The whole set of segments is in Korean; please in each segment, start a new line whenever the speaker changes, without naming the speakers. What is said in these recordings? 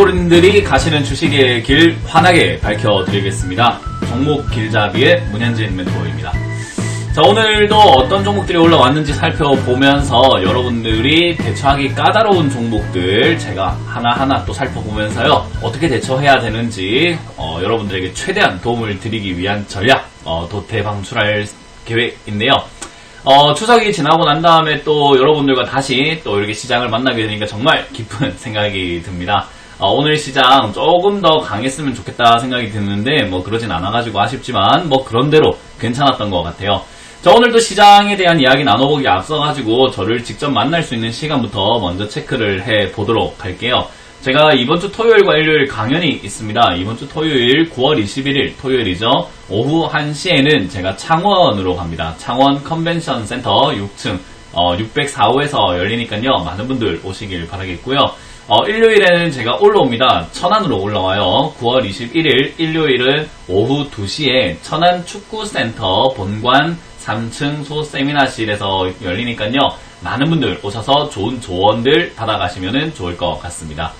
여러분들이 가시는 주식의 길 환하게 밝혀드리겠습니다. 종목 길잡이의 문현진 멘토입니다. 자, 오늘도 어떤 종목들이 올라왔는지 살펴보면서 여러분들이 대처하기 까다로운 종목들 제가 하나하나 또 살펴보면서요. 어떻게 대처해야 되는지 어, 여러분들에게 최대한 도움을 드리기 위한 전략 어, 도 대방출할 계획인데요. 어, 추석이 지나고 난 다음에 또 여러분들과 다시 또 이렇게 시장을 만나게 되니까 정말 기쁜 생각이 듭니다. 어, 오늘 시장 조금 더 강했으면 좋겠다 생각이 드는데 뭐 그러진 않아가지고 아쉽지만 뭐 그런대로 괜찮았던 것 같아요. 자, 오늘도 시장에 대한 이야기 나눠보기 앞서가지고 저를 직접 만날 수 있는 시간부터 먼저 체크를 해 보도록 할게요. 제가 이번 주 토요일과 일요일 강연이 있습니다. 이번 주 토요일 9월 21일 토요일이죠. 오후 1시에는 제가 창원으로 갑니다. 창원 컨벤션 센터 6층 어, 604호에서 열리니까요. 많은 분들 오시길 바라겠고요. 어, 일요일에는 제가 올라옵니다. 천안으로 올라와요. 9월 21일 일요일은 오후 2시에 천안 축구센터 본관 3층 소 세미나실에서 열리니까요. 많은 분들 오셔서 좋은 조언들 받아가시면 좋을 것 같습니다.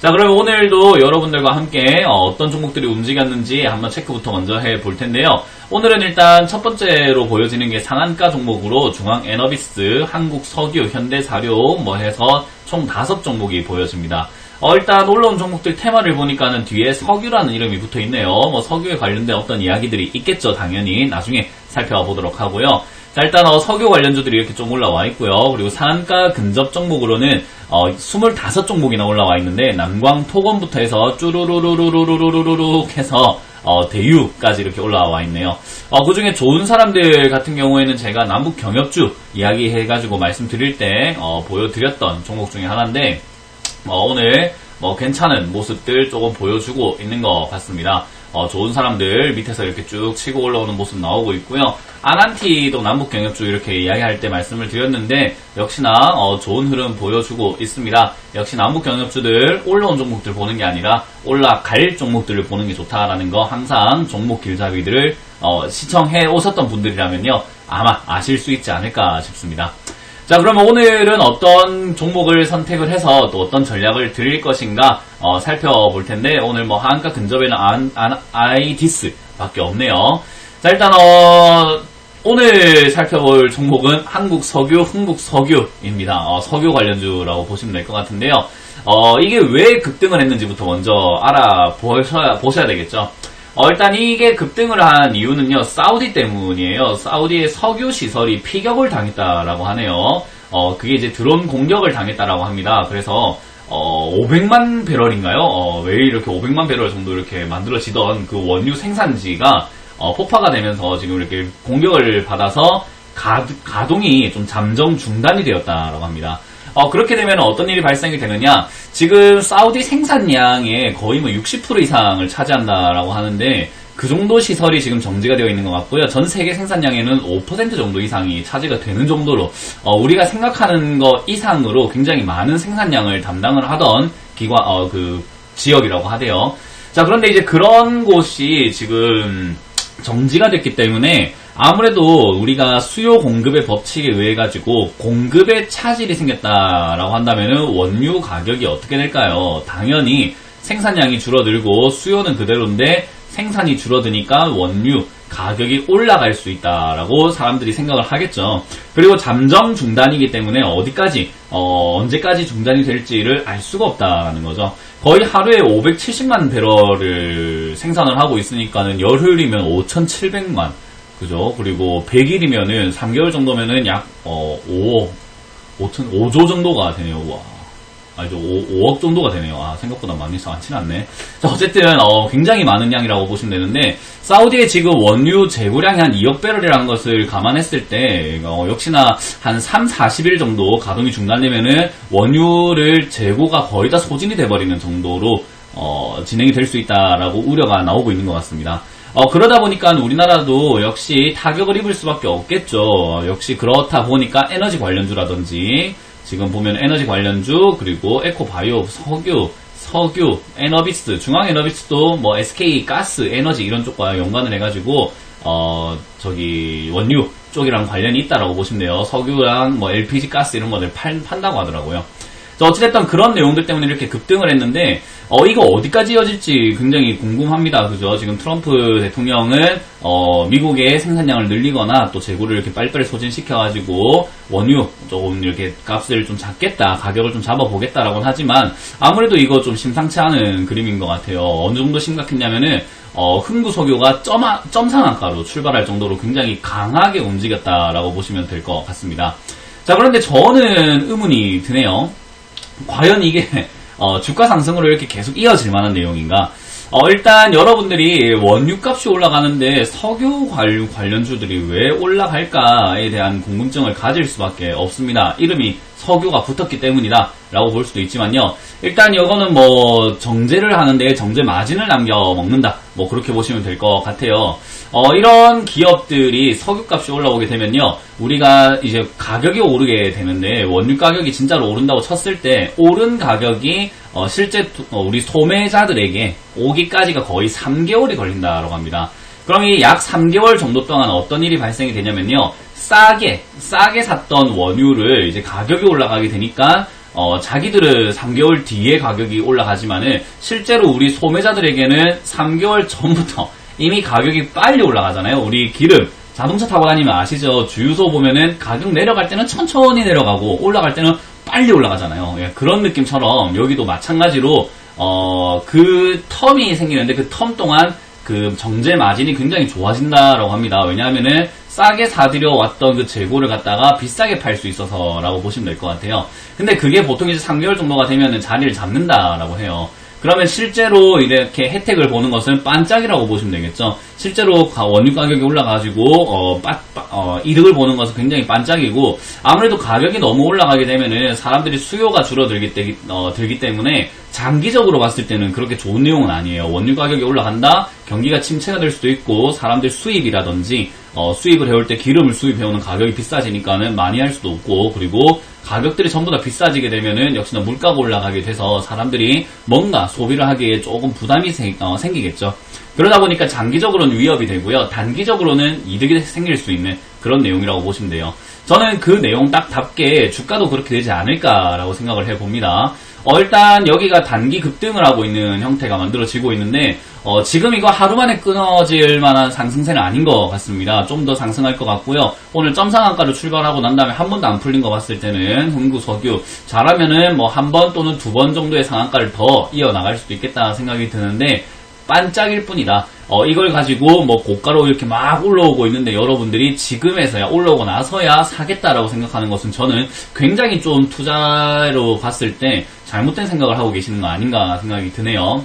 자, 그럼 오늘도 여러분들과 함께 어, 떤 종목들이 움직였는지 한번 체크부터 먼저 해 볼 텐데요. 오늘은 일단 첫 번째로 보여지는 게 상한가 종목으로 중앙에너비스, 한국석유, 현대사료 뭐 해서 총 다섯 종목이 보여집니다. 어, 일단 올라온 종목들 테마를 보니까는 뒤에 석유라는 이름이 붙어 있네요. 뭐 석유에 관련된 어떤 이야기들이 있겠죠, 당연히. 나중에 살펴보도록 하고요. 자, 일단 어, 석유 관련주들이 이렇게 좀 올라와 있고요. 그리고 상한가 근접 종목으로는 어, 25종목이나 올라와 있는데 남광 토건부터 해서 쭈루루루루루루루루 해서 어, 대유까지 이렇게 올라와 있네요. 어, 그 중에 좋은 사람들 같은 경우에는 제가 남북 경협주 이야기해가지고 말씀드릴 때 어, 보여드렸던 종목 중에 하나인데 어, 오늘 뭐 괜찮은 모습들 조금 보여주고 있는 것 같습니다. 어, 좋은 사람들 밑에서 이렇게 쭉 치고 올라오는 모습 나오고 있고요. 아난티도 남북 경협주 이렇게 이야기할 때 말씀을 드렸는데 역시나 어, 좋은 흐름 보여주고 있습니다. 역시 남북 경협주들 올라온 종목들 보는 게 아니라 올라갈 종목들을 보는 게 좋다라는 거 항상 종목 길잡이들을 어, 시청해 오셨던 분들이라면요 아마 아실 수 있지 않을까 싶습니다. 자, 그러면 오늘은 어떤 종목을 선택을 해서 또 어떤 전략을 드릴 것인가 어, 살펴볼 텐데 오늘 뭐 한가 근접에는 안, 안, 아이디스 밖에 없네요. 자, 일단 어, 오늘 살펴볼 종목은 한국석유, 흥국석유입니다. 어, 석유 관련주라고 보시면 될 것 같은데요. 어, 이게 왜 급등을 했는지부터 먼저 알아보셔야 보셔야 되겠죠. 어, 일단 이게 급등을 한 이유는요, 사우디 때문이에요. 사우디의 석유 시설이 피격을 당했다라고 하네요. 어, 그게 이제 드론 공격을 당했다라고 합니다. 그래서, 어, 500만 배럴인가요? 어, 왜 이렇게 500만 배럴 정도 이렇게 만들어지던 그 원유 생산지가, 어, 폭파가 되면서 지금 이렇게 공격을 받아서 가, 가동이 좀 잠정 중단이 되었다라고 합니다. 어, 그렇게 되면 어떤 일이 발생이 되느냐? 지금 사우디 생산량의 거의 뭐 60% 이상을 차지한다라고 하는데 그 정도 시설이 지금 정지가 되어 있는 것 같고요. 전 세계 생산량에는 5% 정도 이상이 차지가 되는 정도로 어, 우리가 생각하는 것 이상으로 굉장히 많은 생산량을 담당을 하던 기관 어, 그 지역이라고 하대요. 자 그런데 이제 그런 곳이 지금 정지가 됐기 때문에 아무래도 우리가 수요 공급의 법칙에 의해 가지고 공급에 차질이 생겼다라고 한다면은 원유 가격이 어떻게 될까요? 당연히 생산량이 줄어들고 수요는 그대로인데 생산이 줄어드니까 원유 가격이 올라갈 수 있다라고 사람들이 생각을 하겠죠. 그리고 잠정 중단이기 때문에 어디까지 어, 언제까지 중단이 될지를 알 수가 없다라는 거죠. 거의 하루에 570만 배럴을 생산을 하고 있으니까는 열흘이면 5,700만 그죠? 그리고 100일이면은 3개월 정도면은 약, 어, 5억, 5천, 5조 정도가 되네요. 와. 아니죠. 5, 억 정도가 되네요. 아, 생각보다 많이 많진 않네. 자, 어쨌든, 어, 굉장히 많은 양이라고 보시면 되는데, 사우디의 지금 원유 재고량이 한 2억 배럴이라는 것을 감안했을 때, 어, 역시나 한 3, 40일 정도 가동이 중단되면은 원유를 재고가 거의 다 소진이 돼 버리는 정도로, 어, 진행이 될 수 있다라고 우려가 나오고 있는 것 같습니다. 어, 그러다 보니까 우리나라도 역시 타격을 입을 수밖에 없겠죠. 역시 그렇다 보니까 에너지 관련주라든지 지금 보면 에너지 관련주 그리고 에코바이오 석유 석유 에너비스 중앙 에너비스도 뭐 SK 가스 에너지 이런 쪽과 연관을 해가지고 어 저기 원유 쪽이랑 관련이 있다라고 보시면 돼요. 석유랑 뭐 LPG 가스 이런 것들 팔, 판다고 하더라고요. 어찌됐든 그런 내용들 때문에 이렇게 급등을 했는데 어, 이거 어디까지 이어질지 굉장히 궁금합니다. 그죠? 지금 트럼프 대통령은, 어, 미국의 생산량을 늘리거나 또 재고를 이렇게 빨리빨리 소진시켜가지고 원유 조금 이렇게 값을 좀 잡겠다, 가격을 좀 잡아보겠다라고는 하지만 아무래도 이거 좀 심상치 않은 그림인 것 같아요. 어느 정도 심각했냐면은, 어, 흥구석유가 점, 점상한가로 출발할 정도로 굉장히 강하게 움직였다라고 보시면 될 것 같습니다. 자, 그런데 저는 의문이 드네요. 과연 이게 어, 주가 상승으로 이렇게 계속 이어질 만한 내용인가? 어, 일단 여러분들이 원유값이 올라가는데 석유 관련, 관련주들이 왜 올라갈까에 대한 궁금증을 가질 수밖에 없습니다. 이름이 석유가 붙었기 때문이다 라고 볼 수도 있지만요. 일단 이거는 뭐 정제를 하는데 정제 마진을 남겨 먹는다. 뭐 그렇게 보시면 될 것 같아요. 어, 이런 기업들이 석유값이 올라오게 되면요. 우리가 이제 가격이 오르게 되는데 원유 가격이 진짜로 오른다고 쳤을 때 오른 가격이 어, 실제 두- 어, 우리 소매자들에게 오기까지가 거의 3개월이 걸린다라고 합니다. 그럼 이 약 3개월 정도 동안 어떤 일이 발생이 되냐면요. 싸게, 싸게 샀던 원유를 이제 가격이 올라가게 되니까 어, 자기들은 3개월 뒤에 가격이 올라가지만은 실제로 우리 소매자들에게는 3개월 전부터 이미 가격이 빨리 올라가잖아요. 우리 기름, 자동차 타고 다니면 아시죠? 주유소 보면은 가격 내려갈 때는 천천히 내려가고 올라갈 때는 빨리 올라가잖아요. 예, 그런 느낌처럼 여기도 마찬가지로 어, 그 텀이 생기는데 그 텀 동안 그 정제 마진이 굉장히 좋아진다라고 합니다. 왜냐하면은 싸게 사들여 왔던 그 재고를 갖다가 비싸게 팔 수 있어서라고 보시면 될 것 같아요. 근데 그게 보통 이제 3개월 정도가 되면은 자리를 잡는다라고 해요. 그러면 실제로 이렇게 혜택을 보는 것은 반짝이라고 보시면 되겠죠. 실제로 가- 원유 가격이 올라가지고 어, 빠- 빠- 어, 이득을 보는 것은 굉장히 반짝이고 아무래도 가격이 너무 올라가게 되면은 사람들이 수요가 줄어들기 때, 어, 들기 때문에 장기적으로 봤을 때는 그렇게 좋은 내용은 아니에요. 원유 가격이 올라간다, 경기가 침체가 될 수도 있고 사람들 수입이라든지 어, 수입을 해올 때 기름을 수입해오는 가격이 비싸지니까는 많이 할 수도 없고 그리고 가격들이 전부 다 비싸지게 되면은 역시나 물가가 올라가게 돼서 사람들이 뭔가 소비를 하기에 조금 부담이 생, 어, 생기겠죠. 그러다 보니까 장기적으로는 위협이 되고요. 단기적으로는 이득이 생길 수 있는 그런 내용이라고 보시면 돼요. 저는 그 내용 딱 답게 주가도 그렇게 되지 않을까라고 생각을 해봅니다. 어, 일단 여기가 단기 급등을 하고 있는 형태가 만들어지고 있는데 어, 지금 이거 하루 만에 끊어질 만한 상승세는 아닌 것 같습니다. 좀 더 상승할 것 같고요. 오늘 점상한가로 출발하고 난 다음에 한 번도 안 풀린 거 봤을 때는 흥구 석유 잘하면은 뭐 한 번 또는 두 번 정도의 상한가를 더 이어나갈 수도 있겠다 생각이 드는데 반짝일 뿐이다. 어, 이걸 가지고 뭐 고가로 이렇게 막 올라오고 있는데 여러분들이 지금에서야 올라오고 나서야 사겠다라고 생각하는 것은 저는 굉장히 좀 투자로 봤을 때 잘못된 생각을 하고 계시는 거 아닌가 생각이 드네요.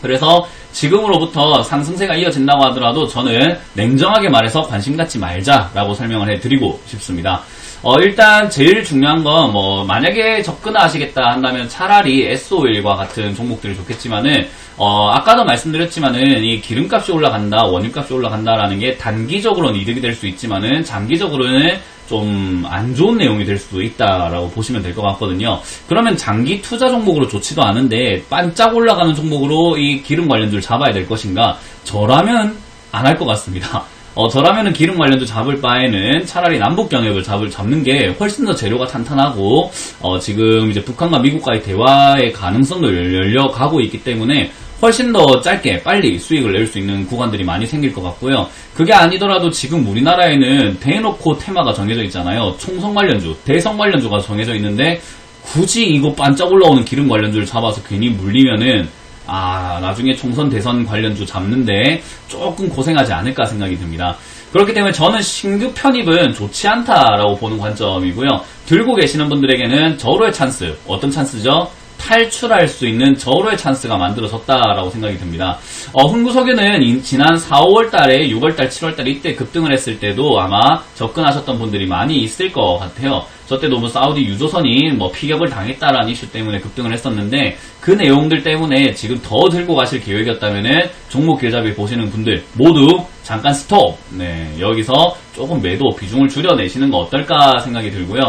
그래서 지금으로부터 상승세가 이어진다고 하더라도 저는 냉정하게 말해서 관심 갖지 말자라고 설명을 해드리고 싶습니다. 어, 일단 제일 중요한 건 뭐 만약에 접근하시겠다 한다면 차라리 SO일과 같은 종목들이 좋겠지만은 어, 아까도 말씀드렸지만은 이 기름값이 올라간다, 원유값이 올라간다라는 게 단기적으로는 이득이 될 수 있지만은 장기적으로는 좀 안 좋은 내용이 될 수도 있다라고 보시면 될 것 같거든요. 그러면 장기 투자 종목으로 좋지도 않은데 반짝 올라가는 종목으로 이 기름 관련주 를 잡아야 될 것인가? 저라면 안 할 것 같습니다. 어, 저라면은 기름 관련주 잡을 바에는 차라리 남북 경협을 잡을, 잡는 게 훨씬 더 재료가 탄탄하고, 어, 지금 이제 북한과 미국과의 대화의 가능성도 열려가고 있기 때문에 훨씬 더 짧게 빨리 수익을 낼 수 있는 구간들이 많이 생길 것 같고요. 그게 아니더라도 지금 우리나라에는 대놓고 테마가 정해져 있잖아요. 총성 관련주, 대성 관련주가 정해져 있는데 굳이 이거 반짝 올라오는 기름 관련주를 잡아서 괜히 물리면은 아 나중에 총선 대선 관련주 잡는데 조금 고생하지 않을까 생각이 듭니다. 그렇기 때문에 저는 신규 편입은 좋지 않다라고 보는 관점이고요. 들고 계시는 분들에게는 저로의 찬스, 어떤 찬스죠? 탈출할 수 있는 저로의 찬스가 만들어졌다라고 생각이 듭니다. 어, 흥구석유는 인- 지난 4, 5월 달에 6월 달, 7월 달에 이때 급등을 했을 때도 아마 접근하셨던 분들이 많이 있을 것 같아요. 저 때도 뭐 사우디 유조선이 뭐 피격을 당했다라는 이슈 때문에 급등을 했었는데 그 내용들 때문에 지금 더 들고 가실 계획이었다면은 종목 길잡이 보시는 분들 모두 잠깐 스톱. 네, 여기서 조금 매도 비중을 줄여내시는 거 어떨까 생각이 들고요.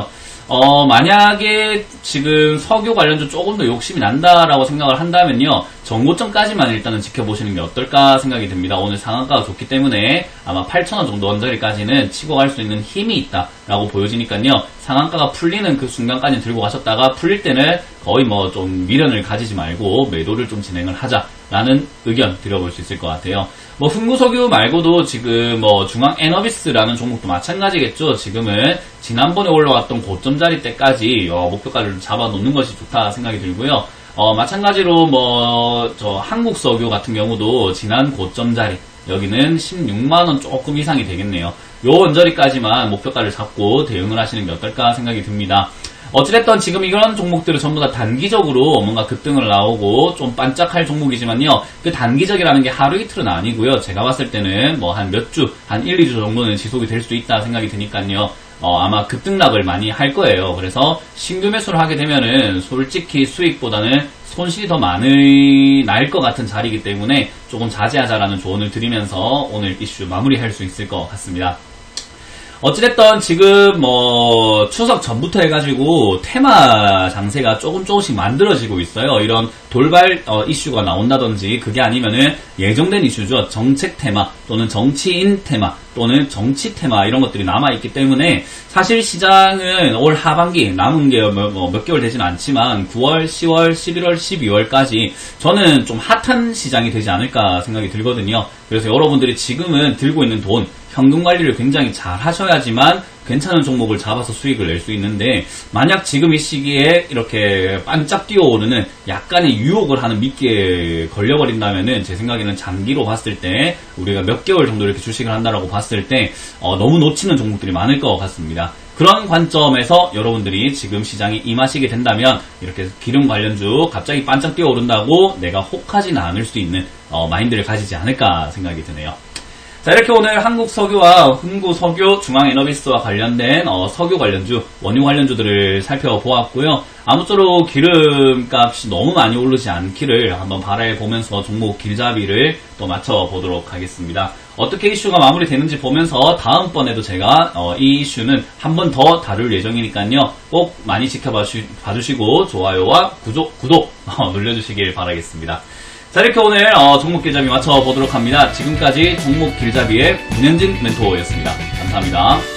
어, 만약에 지금 석유 관련주 조금 더 욕심이 난다라고 생각을 한다면요. 전고점까지만 일단은 지켜보시는 게 어떨까 생각이 듭니다. 오늘 상한가가 좋기 때문에 아마 8,000원 정도 언저리까지는 치고 갈 수 있는 힘이 있다라고 보여지니까요. 상한가가 풀리는 그 순간까지 들고 가셨다가 풀릴 때는 거의 뭐 좀 미련을 가지지 말고 매도를 좀 진행을 하자 라는 의견 드려볼 수 있을 것 같아요. 뭐 흥구석유 말고도 지금 뭐 중앙 에너비스라는 종목도 마찬가지겠죠. 지금은 지난번에 올라왔던 고점 자리 때까지 어, 목표가를 잡아놓는 것이 좋다 생각이 들고요. 어, 마찬가지로 뭐 저 한국 석유 같은 경우도 지난 고점 자리 여기는 16만원 조금 이상이 되겠네요. 요 언저리까지만 목표가를 잡고 대응을 하시는 게 어떨까 생각이 듭니다. 어찌됐든 지금 이런 종목들은 전부 다 단기적으로 뭔가 급등을 나오고 좀 반짝할 종목이지만요. 그 단기적이라는 게 하루 이틀은 아니고요. 제가 봤을 때는 뭐 한 몇 주, 한 1, 2주 정도는 지속이 될 수 있다 생각이 드니까요. 어, 아마 급등락을 많이 할 거예요. 그래서 신규 매수를 하게 되면은 솔직히 수익보다는 손실이 더 많이 날 것 같은 자리이기 때문에 조금 자제하자라는 조언을 드리면서 오늘 이슈 마무리할 수 있을 것 같습니다. 어찌됐든 지금 뭐 추석 전부터 해가지고 테마 장세가 조금 조금씩 만들어지고 있어요. 이런 돌발 어, 이슈가 나온다든지 그게 아니면은 예정된 이슈죠. 정책 테마 또는 정치인 테마 또는 정치 테마 이런 것들이 남아있기 때문에 사실 시장은 올 하반기 남은 게몇 개월 되진 않지만 9월, 10월, 11월, 12월까지 저는 좀 핫한 시장이 되지 않을까 생각이 들거든요. 그래서 여러분들이 지금은 들고 있는 돈 현금 관리를 굉장히 잘 하셔야지만 괜찮은 종목을 잡아서 수익을 낼 수 있는데 만약 지금 이 시기에 이렇게 반짝 뛰어오르는 약간의 유혹을 하는 미끼에 걸려버린다면은 제 생각에는 장기로 봤을 때 우리가 몇 개월 정도 이렇게 주식을 한다라고 봤을 때 어, 너무 놓치는 종목들이 많을 것 같습니다. 그런 관점에서 여러분들이 지금 시장에 임하시게 된다면 이렇게 기름 관련주 갑자기 반짝 뛰어오른다고 내가 혹하지는 않을 수 있는 어, 마인드를 가지지 않을까 생각이 드네요. 자 이렇게 오늘 한국 석유와 흥구 석유 중앙 에너비스와 관련된 어, 석유 관련주 원유 관련주들을 살펴보았고요. 아무쪼록 기름값이 너무 많이 오르지 않기를 한번 바라보면서 종목 길잡이를 또 맞춰보도록 하겠습니다. 어떻게 이슈가 마무리되는지 보면서 다음번에도 제가 어, 이 이슈는 한 번 더 다룰 예정이니까요. 꼭 많이 지켜봐 주시고 좋아요와 구독, 구독 어, 눌러주시길 바라겠습니다. 자 이렇게 오늘 어, 종목 길잡이 맞춰보도록 합니다. 지금까지 종목 길잡이의 문현진 멘토였습니다. 감사합니다.